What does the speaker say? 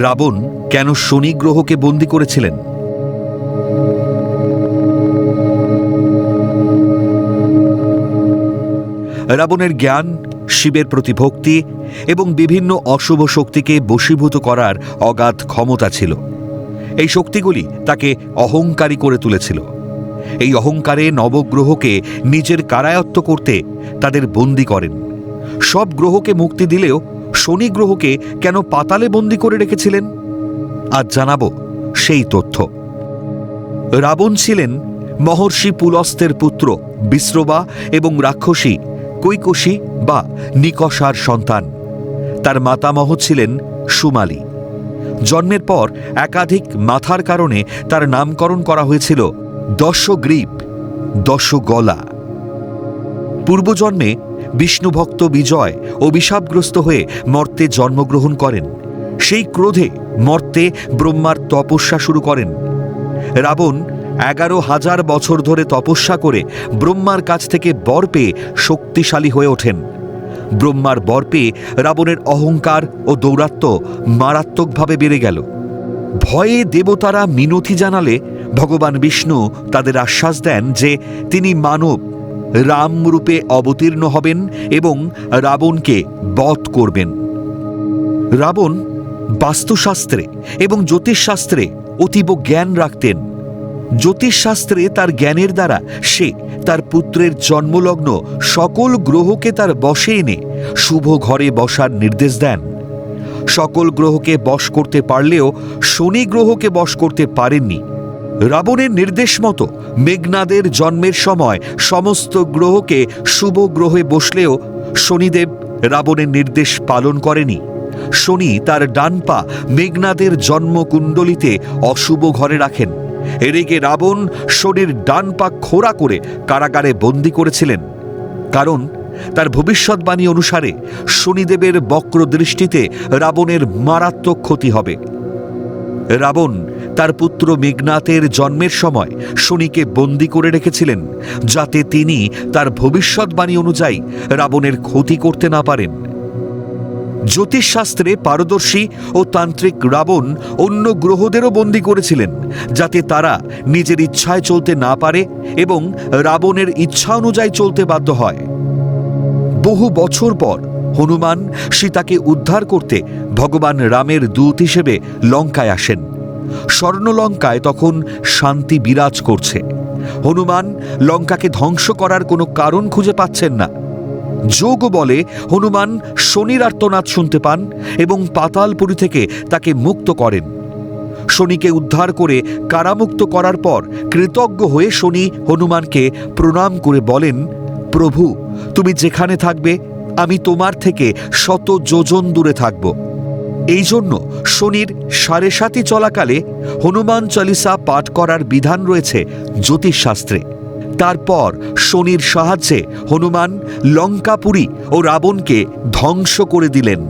রাবণ কেন শনি গ্রহকে বন্দী করেছিলেন? রাবণের জ্ঞান, শিবের প্রতি ভক্তি এবং বিভিন্ন অশুভ শক্তিকে বশীভূত করার অগাধ ক্ষমতা ছিল। এই শক্তিগুলি তাকে অহংকারী করে তুলেছিল। এই অহংকারে নবগ্রহকে নিজের কারায়ত্ত করতে তাদের বন্দি করেন। সব গ্রহকে মুক্তি দিলেও শনি গ্রহকে কেন পাতালে বন্দি করে রেখেছিলেন? আজ জানাব সেই তথ্য। রাবণ ছিলেন মহর্ষি পুলস্তের পুত্র বিশ্রবা এবং রাক্ষসী কৈকসী বা নিকষার সন্তান। তার মাতামহ ছিলেন সুমালি। জন্মের পর একাধিক মাথার কারণে তার নামকরণ করা হয়েছিল দশগ্রীব, দশগলা। পূর্বজন্মে বিষ্ণুভক্ত বিজয় অভিশাপগ্রস্ত হয়ে মর্তে জন্মগ্রহণ করেন। সেই ক্রোধে মর্তে ব্রহ্মার তপস্যা শুরু করেন। রাবণ এগারো হাজার বছর ধরে তপস্যা করে ব্রহ্মার কাছ থেকে বর পেয়ে শক্তিশালী হয়ে ওঠেন। ব্রহ্মার বর পেয়ে রাবণের অহংকার ও দৌরাত্ম্য মারাত্মকভাবে বেড়ে গেল। ভয়ে দেবতারা মিনতি জানালে ভগবান বিষ্ণু তাদের আশ্বাস দেন যে তিনি মানব রাম রূপে অবতীর্ণ হবেন এবং রাবণকে বধ করবেন। রাবণ বাস্তুশাস্ত্রে এবং জ্যোতিষশাস্ত্রে অতীব জ্ঞান রাখতেন। জ্যোতিষশাস্ত্রে তার জ্ঞানের দ্বারা সে তার পুত্রের জন্মলগ্ন সকল গ্রহকে তার বশে এনে শুভ ঘরে বসার নির্দেশ দেন। সকল গ্রহকে বশ করতে পারলেও শনি গ্রহকে বশ করতে পারেননি। রাবণের নির্দেশ মতো মেঘনাদের জন্মের সময় সমস্ত গ্রহকে শুভ গ্রহে বসলেও শনিদেব রাবণের নির্দেশ পালন করেনি। শনি তার ডান পা মেঘনাদের জন্মকুণ্ডলিতে অশুভ ঘরে রাখেন। এদিকে রাবণ শনির ডান পা খোড়া করে কারাগারে বন্দি করেছিলেন। কারণ তার ভবিষ্যৎবাণী অনুসারে শনিদেবের বক্র দৃষ্টিতে রাবণের মারাত্মক ক্ষতি হবে। রাবণ তার পুত্র মেঘনাথের জন্মের সময় শনিকে বন্দি করে রেখেছিলেন, যাতে তিনি তার ভবিষ্যৎবাণী অনুযায়ী রাবণের ক্ষতি করতে না পারেন। জ্যোতিষশাস্ত্রে পারদর্শী ও তান্ত্রিক রাবণ অন্য গ্রহদেরও বন্দি করেছিলেন, যাতে তারা নিজের ইচ্ছায় চলতে না পারে এবং রাবণের ইচ্ছা অনুযায়ী চলতে বাধ্য হয়। বহু বছর পর হনুমান সীতাকে উদ্ধার করতে ভগবান রামের দূত হিসেবে লঙ্কায় আসেন। স্বর্ণলঙ্কায় তখন শান্তি বিরাজ করছে। হনুমান লঙ্কাকে ধ্বংস করার কোনো কারণ খুঁজে পাচ্ছেন না। যোগ বলে হনুমান শনির আর্তনাদ শুনতে পান এবং পাতালপুরী থেকে তাকে মুক্ত করেন। শনিকে উদ্ধার করে কারামুক্ত করার পর কৃতজ্ঞ হয়ে শনি হনুমানকে প্রণাম করে বলেন, প্রভু, তুমি যেখানে থাকবে, আমি তোমার থেকে শত যোজন দূরে থাকব। এই জন্য শনির সাড়ে সাতি চলাকালে হনুমান চালিসা পাঠ করার বিধান রয়েছে জ্যোতিষশাস্ত্রে। তারপর শনির সাহায্যে হনুমান লঙ্কাপুরী ও রাবণকে ধ্বংস করে দিলেন।